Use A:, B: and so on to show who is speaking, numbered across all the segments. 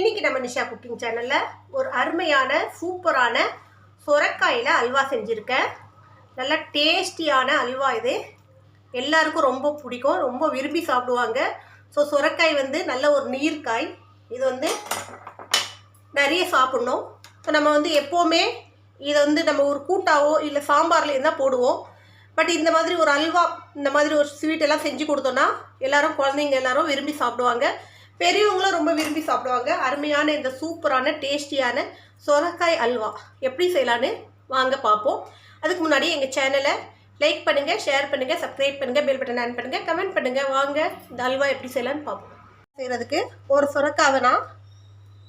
A: இன்னைக்கு நம்ம நிஷா குக்கிங் சேனலில் ஒரு அருமையான சூப்பரான சொரக்காயில் அல்வா செஞ்சுருக்கேன். நல்லா டேஸ்டியான அல்வா இது. எல்லாருக்கும் ரொம்ப பிடிக்கும் ரொம்ப விரும்பி சாப்பிடுவாங்க. ஸோ சொரக்காய் வந்து நல்ல ஒரு நீர்க்காய். இது வந்து நிறைய சாப்பிட்ணும். ஸோ நம்ம வந்து எப்போவுமே இதை வந்து நம்ம ஒரு கூட்டாவோ இல்லை சாம்பாரில் இருந்தால் போடுவோம். பட் இந்த மாதிரி ஒரு அல்வா இந்த மாதிரி ஒரு ஸ்வீட் எல்லாம் செஞ்சு கொடுத்தோன்னா எல்லாரும் குழந்தைங்க எல்லோரும் விரும்பி சாப்பிடுவாங்க. பெரியவங்களும் ரொம்ப விரும்பி சாப்பிடுவாங்க. அருமையான இந்த சூப்பரான டேஸ்டியான சொரக்காய் அல்வா. எப்படி செய்யலான்னு வாங்க பார்ப்போம். அதுக்கு முன்னாடி எங்கள் சேனலை லைக் பண்ணுங்கள் ஷேர் பண்ணுங்கள் சப்ஸ்கிரைப் பண்ணுங்கள் பெல் பட்டன் ஆன் பண்ணுங்கள் கமெண்ட் பண்ணுங்கள் வாங்க இந்த அல்வா எப்படி செய்யலான்னு பார்ப்போம். செய்கிறதுக்கு ஒரு சொரக்காவை நான்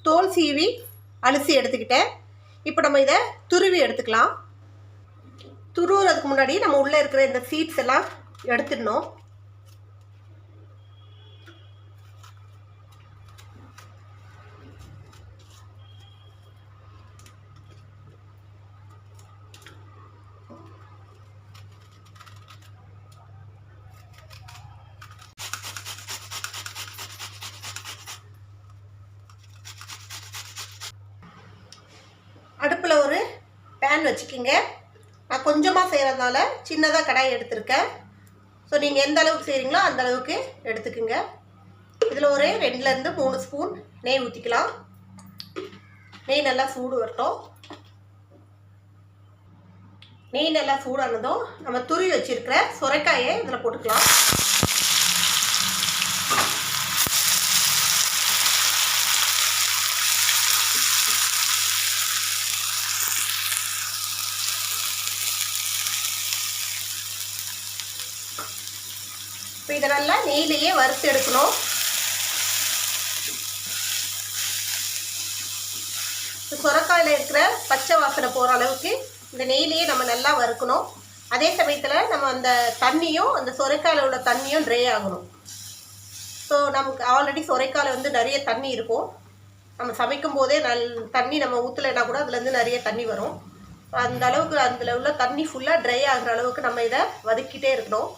A: தோல் சீவி அலசி எடுத்துக்கிட்டேன். இப்போ நம்ம இதை துருவி எடுத்துக்கலாம். துருவுறதுக்கு முன்னாடி நம்ம உள்ளே இருக்கிற இந்த சீட்ஸ் எல்லாம் எடுத்துடணும் அடுப்பில் ஒரு பேன் வச்சுக்கிங்க. நான் கொஞ்சமாக செய்கிறதுனால சின்னதாக கடாய் எடுத்திருக்கேன். ஸோ நீங்கள் எந்த அளவுக்கு செய்கிறீங்களோ அந்த அளவுக்கு எடுத்துக்குங்க. இதில் ஒரு ரெண்டுலேருந்து மூணு ஸ்பூன் நெய் ஊற்றிக்கலாம் நெய் நல்லா சூடு வரட்டும். நெய் நல்லா சூடானதும் நம்ம துருவி வச்சிருக்கிற சுரைக்காயை இதில் போட்டுக்கலாம். இப்போ இதை நல்லா நெய்லேயே வறுத்து எடுக்கணும். சுரக்காயில் இருக்கிற பச்சை வாசனை போகிற அளவுக்கு இந்த நெய்லையே நம்ம நல்லா வறுக்கணும். அதே சமயத்தில் நம்ம அந்த தண்ணியும் அந்த சுரைக்காயில் உள்ள தண்ணியும் ட்ரை ஆகணும். ஸோ நமக்கு ஆல்ரெடி சுரைக்காயில் வந்து நிறைய தண்ணி இருக்கும். நம்ம சமைக்கும் போதே நல் தண்ணி நம்ம ஊற்றலைன்னா கூட அதுலேருந்து நிறைய தண்ணி வரும். அந்த அளவுக்கு அதில் உள்ள தண்ணி ஃபுல்லாக ட்ரை ஆகிற அளவுக்கு நம்ம இதை வதக்கிட்டே இருக்கணும்.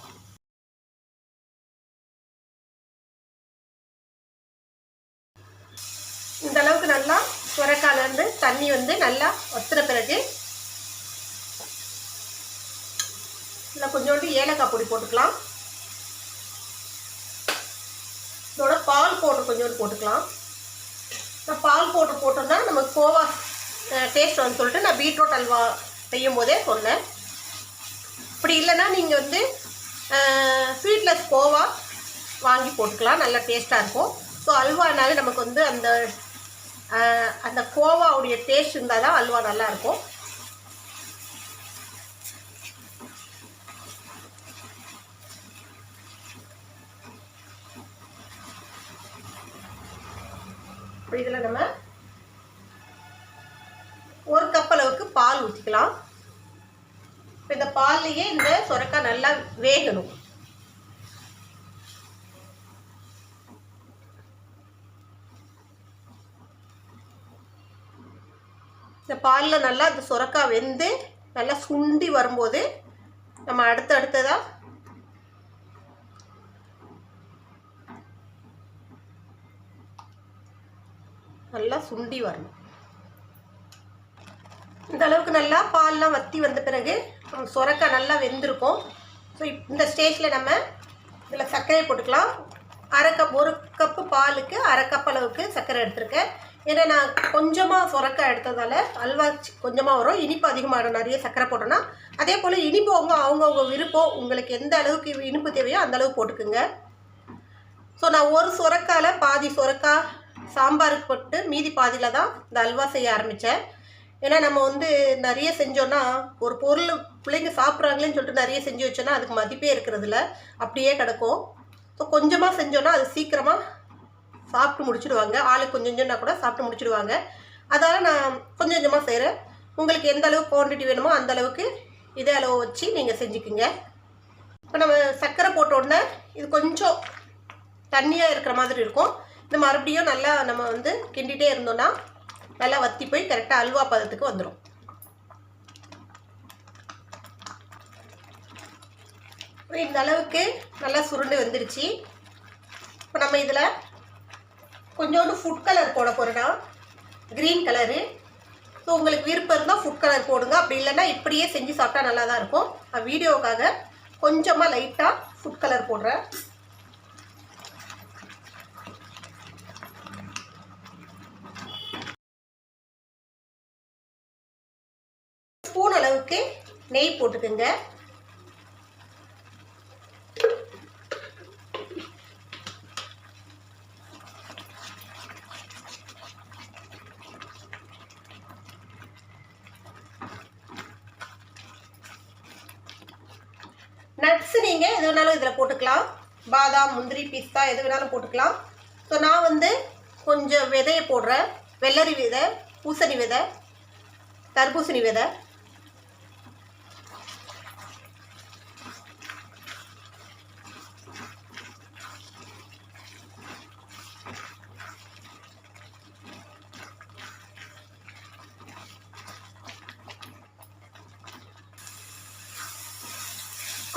A: அளவுக்கு நல்லா சுரக்காலேருந்து தண்ணி வந்து நல்லா வத்துற பிறகு இதில் கொஞ்சோண்டு ஏலக்காய் பொடி போட்டுக்கலாம். இதோட பால் பவுடர் கொஞ்சோண்டு போட்டுக்கலாம். நான் பால் பவுடர் போட்டோம்னா நமக்கு கோவா டேஸ்ட் வந்து சொல்லிட்டு நான் பீட்ரூட் அல்வா செய்யும் போதே சொன்னேன். இப்படி இல்லைன்னா நீங்கள் வந்து ஸ்வீட்லெஸ் கோவா வாங்கி போட்டுக்கலாம். நல்லா டேஸ்ட்டாக இருக்கும். ஸோ அல்வானாலே நமக்கு வந்து அந்த அந்த கோவாவுடைய டேஸ்ட் இருந்தால் தான் அல்வா நல்லாயிருக்கும். இதில் நம்ம ஒரு கப் அளவுக்கு பால் ஊற்றிக்கலாம் இப்போ இந்த பால்லையே இந்த சுரக்காய் நல்லா வேகணும். பாலில் நல்லா அந்த சுரக்காய் வெந்து நல்லா சுண்டி வரும்போது நம்ம அடுத்து அடுத்ததாக நல்லா சுண்டி வரணும். இந்த அளவுக்கு நல்லா பால்லாம் வற்றி வந்த பிறகு சுரக்காய் நல்லா வெந்திருக்கும். ஸோ இந்த ஸ்டேஜில் நம்ம இதில் சர்க்கரையை போட்டுக்கலாம். அரை கப் ஒரு கப்பு பாலுக்கு அரை கப் அளவுக்கு சர்க்கரை எடுத்திருக்கேன். ஏன்னா நான் கொஞ்சமாக சுரக்க எடுத்ததால் அல்வா கொஞ்சமாக வரும். இனிப்பு அதிகமாகிடும் நிறைய சர்க்கரை போட்டோன்னா அதே போல் இனிப்பு அவங்க அவங்கவுங்க விருப்பம் உங்களுக்கு எந்த அளவுக்கு இனிப்பு தேவையோ அந்த அளவுக்கு போட்டுக்குங்க. ஸோ நான் ஒரு சுரக்காயில் பாதி சுரக்கா சாம்பாருக்கு போட்டு மீதி பாதியில் தான் இந்த அல்வா செய்ய ஆரம்பித்தேன் ஏன்னா நம்ம வந்து நிறைய செஞ்சோன்னா ஒரு பொருள் பிள்ளைங்க சாப்பிட்றாங்களேன்னு சொல்லிட்டு நிறைய செஞ்சு வச்சோன்னா அதுக்கு மதிப்பே இருக்கிறதில்ல. அப்படியே கிடக்கும். ஸோ கொஞ்சமாக செஞ்சோன்னா அது சீக்கிரமாக சாப்பிட்டு முடிச்சிடுவாங்க. ஆளுக்கு கொஞ்சம் கொஞ்சம்னா கூட சாப்பிட்டு முடிச்சிடுவாங்க. அதால் நான் கொஞ்சம் கொஞ்சமாக செய்கிறேன் உங்களுக்கு எந்த அளவுக்கு குவான்டிட்டி வேணுமோ அந்த அளவுக்கு இதே அளவு வச்சு நீங்கள் செஞ்சுக்குங்க. இப்போ நம்ம சர்க்கரை போட்ட உடனே இது கொஞ்சம் தண்ணியாக இருக்கிற மாதிரி இருக்கும். இந்த மறுபடியும் நல்லா நம்ம வந்து கிண்டிகிட்டே இருந்தோம்னா நல்லா வத்தி போய் கரெக்டாக அல்வா பதத்துக்கு வந்துடும் இந்த அளவுக்கு நல்லா சுருண்டு வந்துருச்சு. இப்போ நம்ம இதில் கொஞ்சோண்டு ஃபுட் கலர் போட போகிறேன்னா க்ரீன் கலரு ஸோ உங்களுக்கு விருப்பம் இருந்தால் ஃபுட் கலர் போடுங்க. அப்படி இல்லைன்னா இப்படியே செஞ்சு சாப்பிட்டா நல்லா தான் இருக்கும். நான் வீடியோவுக்காக கொஞ்சமாக லைட்டாக ஃபுட் கலர் போடுறேன். ஸ்பூன் அளவுக்கு நெய் போட்டுக்கோங்க. நீங்கள் எது வேணாலும் இதில் போட்டுக்கலாம். பாதாம் முந்திரி பிஸ்தா எது வேணாலும் போட்டுக்கலாம். ஸோ நான் வந்து கொஞ்சம் விதையை போடுறேன். வெள்ளரி விதை பூசணி விதை தர்பூசணி விதை.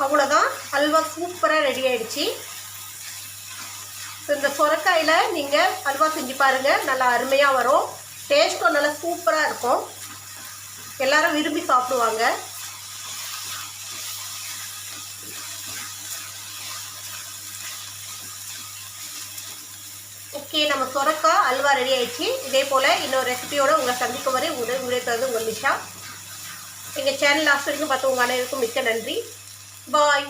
A: அவ்வளோதான் அல்வா சூப்பராக ரெடி ஆகிடுச்சி ஸோ இந்த சொரக்காயில் நீங்கள் அல்வா செஞ்சு பாருங்கள் நல்லா அருமையாக வரும். டேஸ்ட்டும் நல்லா சூப்பராக இருக்கும். எல்லோரும் விரும்பி சாப்பிடுவாங்க. ஓகே நம்ம சொரக்காய் அல்வா ரெடி ஆயிடுச்சு. இதே போல் இன்னொரு ரெசிபியோடு உங்களை சந்திக்கும் வரை உங்களை உங்களுக்கு வந்து உங்கள் நிஷா. எங்கள் சேனல் லாஸ்ட் வரைக்கும் பார்த்து உங்கள் அனைவருக்கும் மிக்க நன்றி. பாய்